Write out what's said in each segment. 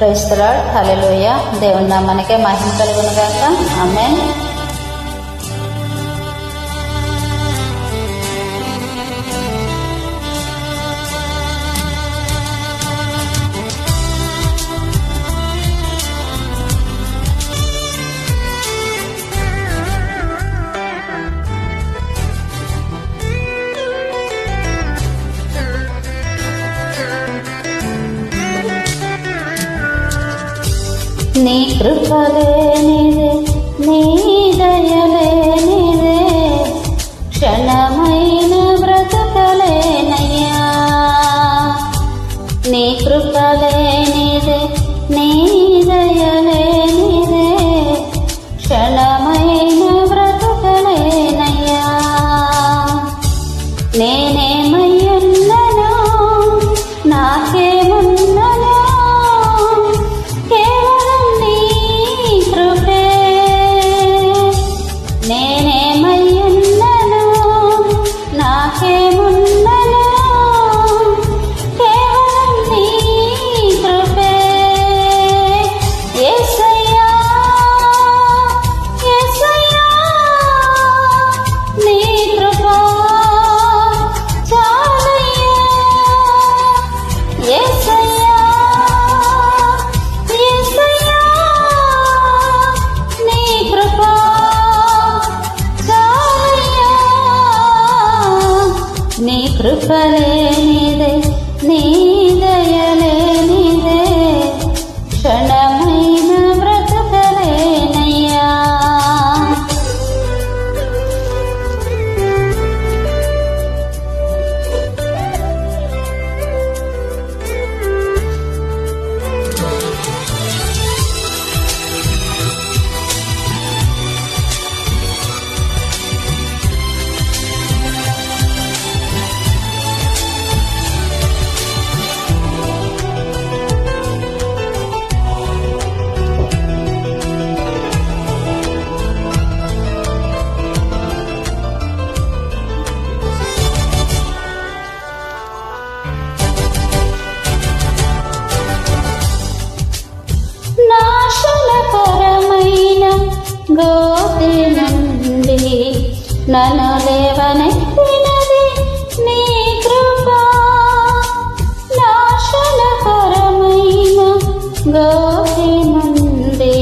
క్రైస్తలాడ్. హలలోయ దేవుని నామానికే మహిమ కలుగును గాక. ఆమె నీ గోతి నుండి నన్ను లేవనెత్తినది నీ కృప. నాశనకరమైన గోపి నుండి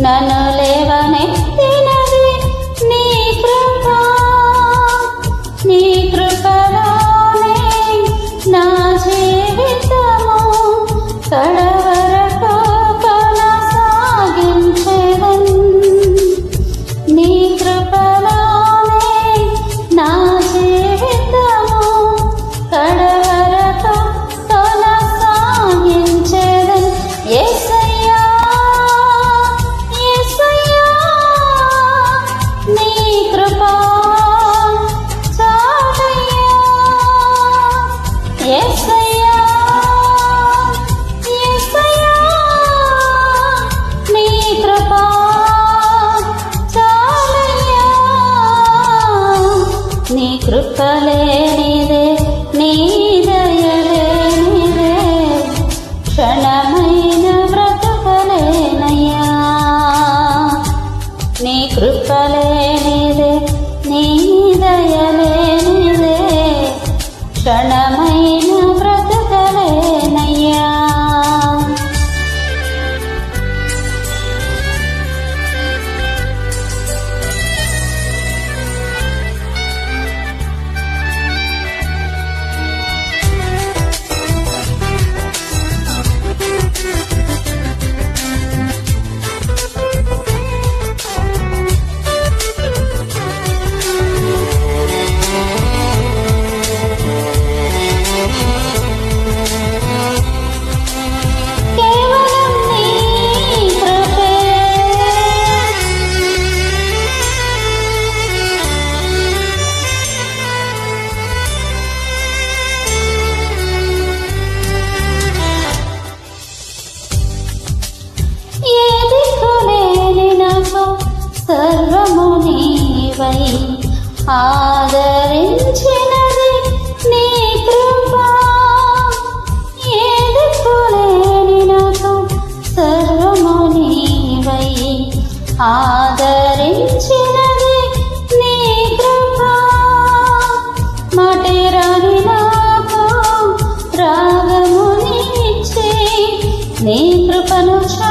నన్ను లేవనెత్తినది నీ కృప. నీ కృపలోనే నా జీవితము కడ కృపలేనిదే నీ దయలేనిదే క్షణమైన బ్రతకలేనయ్యా. నీ కృపలేనిదే నీ దయలేనిదే క్షణమైన సర్వము నీవై ఆదరించినది నీ కృప. ఏదుకోలేని నాకు సర్వము నీవై ఆదరించినది నీ కృప? మటరాని నాకు రాగమునిచ్చే నీ కృపను చా